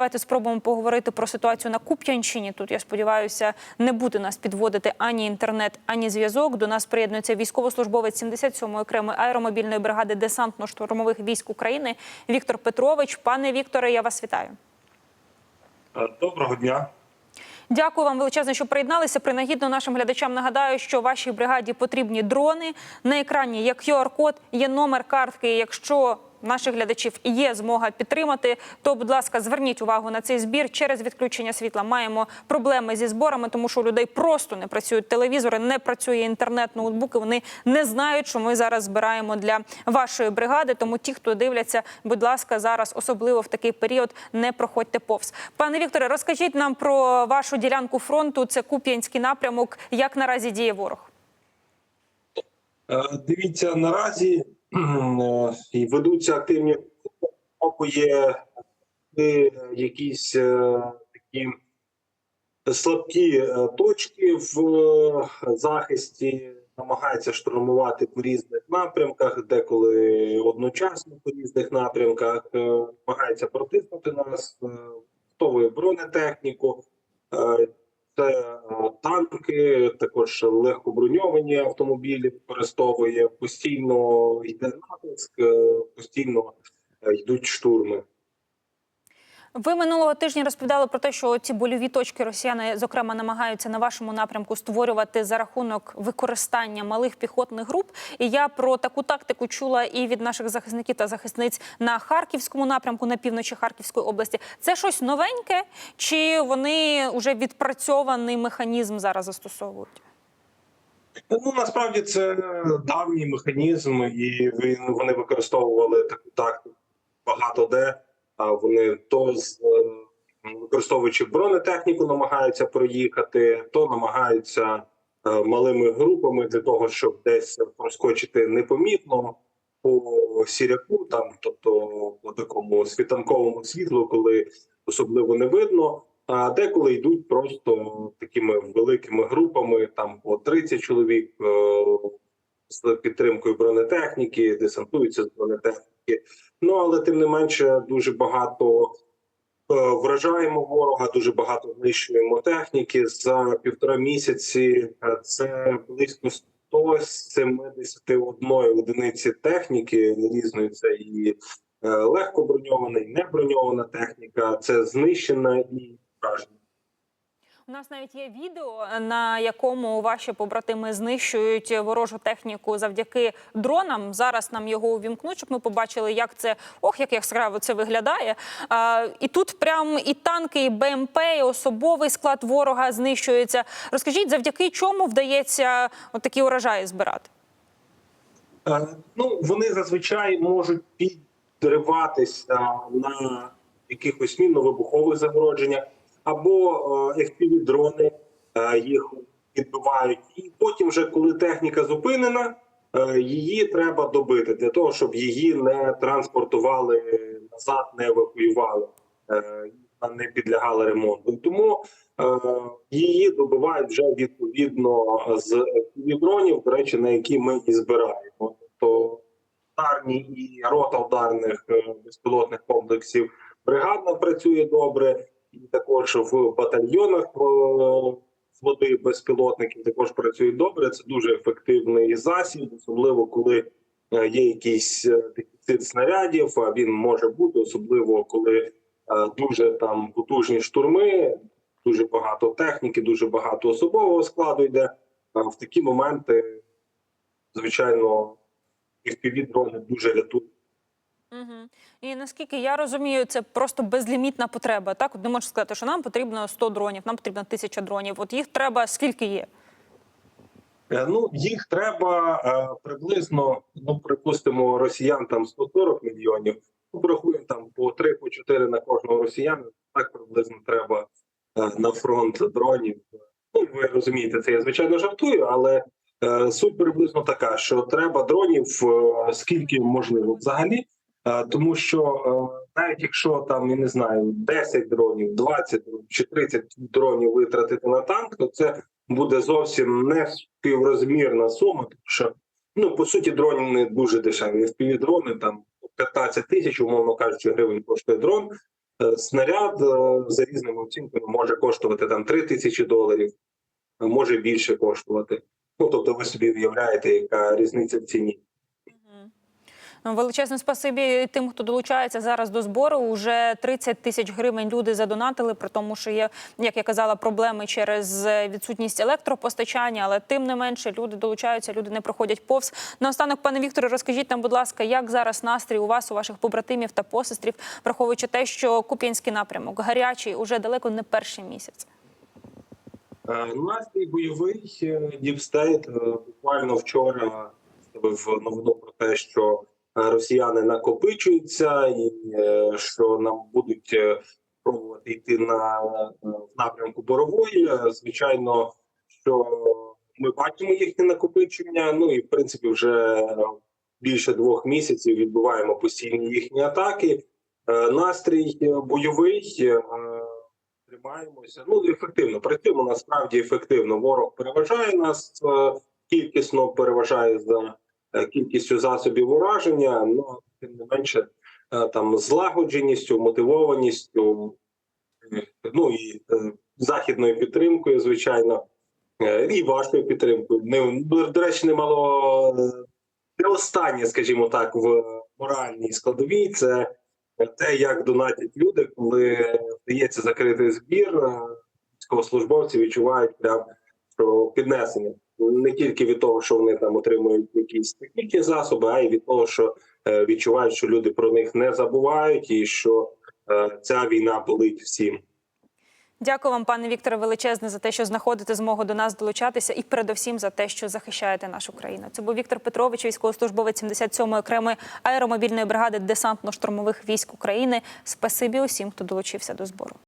Давайте спробуємо поговорити про ситуацію на Куп'янщині. Тут я сподіваюся, не буде нас підводити ані інтернет, ані зв'язок. До нас приєднується військовослужбовець 77-ї окремої аеромобільної бригади десантно-штурмових військ України Віктор Петрович. Пане Вікторе, я вас вітаю. Е, Доброго дня. Дякую вам величезно, що приєдналися. Принагідно нашим глядачам нагадаю, що вашій бригаді потрібні дрони. На екрані є QR-код, є номер картки. Якщо наших глядачів є змога підтримати, то, будь ласка, зверніть увагу на цей збір. Через відключення світла маємо проблеми зі зборами, тому що у людей просто не працюють телевізори, не працює інтернет, ноутбуки. Вони не знають, що ми зараз збираємо для вашої бригади. Тому ті, хто дивляться, будь ласка, зараз особливо в такий період не проходьте повз. Пане Вікторе, розкажіть нам про вашу ділянку фронту. Це Куп'янський напрямок. Як наразі діє ворог? Е, Дивіться, наразі і ведуться активні є е, якісь е, такі слабкі е, точки в е, захисті, намагаються штурмувати по різних напрямках, деколи одночасно по різних напрямках, е, намагаються протиснути нас, е, готовує бронетехніку. Це е, танки, також легкоброньовані автомобілі використовує постійно йде натиск, е, постійно е, йдуть штурми. Ви минулого тижня розповідали про те, що ці больові точки росіяни, зокрема, намагаються на вашому напрямку створювати за рахунок використання малих піхотних груп. І я про таку тактику чула і від наших захисників та захисниць на харківському напрямку, на півночі Харківської області. Це щось новеньке, чи вони вже відпрацьований механізм зараз застосовують? Ну насправді це давній механізм, і вони використовували таку тактику багато де. А вони то з е, використовуючи бронетехніку, намагаються проїхати, то намагаються е, малими групами для того, щоб десь проскочити непомітно по сіряку, там, тобто по такому світанковому світлу, коли особливо не видно. А деколи йдуть просто такими великими групами, там по 30 чоловік е, з підтримкою бронетехніки, десантуються з бронетехніки. Ну але тим не менше, дуже багато е, вражаємо ворога, дуже багато знищуємо техніки за півтора місяці. е, Це близько 171 одиниці техніки різної. Це і е, легко броньована, і не броньована техніка. Це знищена і вражена. У нас навіть є відео, на якому ваші побратими знищують ворожу техніку завдяки дронам. Зараз нам його увімкнуть, щоб ми побачили, як це ох, як яскраво це виглядає. А, і тут прям і танки, і БМП, і особовий склад ворога знищується. Розкажіть, завдяки чому вдається такі урожаї збирати? Е, Ну, вони зазвичай можуть підриватися на якихось мінно-вибухових загородженнях, або fpv дрони е, їх підбивають. І потім, вже коли техніка зупинена, е, її треба добити для того, щоб її не транспортували назад, не евакуювали, е, не підлягала ремонту. Тому е, її добивають вже відповідно з дронів, до речі, на які ми і збираємо. Тобто ударні і рота ударних е, безпілотних комплексів бригадна працює добре, і також в батальйонах е, з води безпілотників також працюють добре. Це дуже ефективний засіб, особливо коли е, є якийсь е, дефіцит снарядів. А він може бути, особливо коли дуже там потужні штурми, дуже багато техніки, дуже багато особового складу йде. В такі моменти, звичайно, fpv дрони дуже рятують. Угу. І наскільки я розумію, це просто безлімітна потреба. Так, от не можна сказати, що нам потрібно 100 дронів, нам потрібно 1000 дронів. От їх треба скільки є. Е, Ну, їх треба е, приблизно, ну припустимо, росіян там 140 мільйонів. Ну, там по 3 по 4 на кожного росіяна. Так приблизно треба е, на фронт дронів. Ну, ви розумієте, це я звичайно жартую, але суть приблизно така, що треба дронів скільки можливо взагалі. Е, Тому що е, навіть якщо там я не знаю 10 дронів, 20 чи 30 дронів витратити на танк, то це буде зовсім не співрозмірна сума, тому що ну по суті дрони не дуже дешеві. FPV дрони там 15 тисяч, умовно кажучи, гривень коштує дрон. Е, Снаряд за різними оцінками може коштувати там 3 тисячі доларів, може більше коштувати. Ну тобто, ви собі уявляєте, яка різниця в ціні. Ну, Величезне спасибі тим, хто долучається зараз до збору. Уже 30 тисяч гривень люди задонатили, при тому, що є, як я казала, проблеми через відсутність електропостачання, але тим не менше люди долучаються, люди не проходять повз. Наостанок, пане Вікторе, розкажіть нам, будь ласка, як зараз настрій у вас, у ваших побратимів та посестрів, враховуючи те, що Куп'янський напрямок гарячий уже далеко не перший місяць. Е, Настрій бойовий Діпстейт буквально вчора ставив новину про те, що е, росіяни накопичуються, і е, що нам будуть е, пробувати йти на е, в напрямку борової. Е, Звичайно, що ми бачимо їхнє накопичення. Ну і в принципі, вже більше двох місяців відбуваємо постійні їхні атаки. Е, Настрій е, бойовий. е, Тримаємося. Ну ефективно працюємо насправді ефективно. Ворог переважає нас е, кількісно, переважає за е, кількістю засобів ураження. Ну тим не менше, е, там злагодженістю, мотивованістю, е, ну і е, західною підтримкою, звичайно, е, і вашою підтримкою. Не до речі, немало е, не останнє, скажімо так, в моральній складовій. Це те, як донатять люди, коли вдається закрити збір, е, військовослужбовці відчувають прям що піднесення не тільки від того, що вони там отримують якісь технічні засоби, а й від того, що е, відчувають, що люди про них не забувають, і що е, ця війна болить всім. Дякую вам, пане Вікторе, величезне за те, що знаходите змогу до нас долучатися, і передовсім за те, що захищаєте нашу країну. Це був Віктор Петрович, військовослужбовець 77-ї окремої аеромобільної бригади десантно-штурмових військ України. Спасибі усім, хто долучився до збору.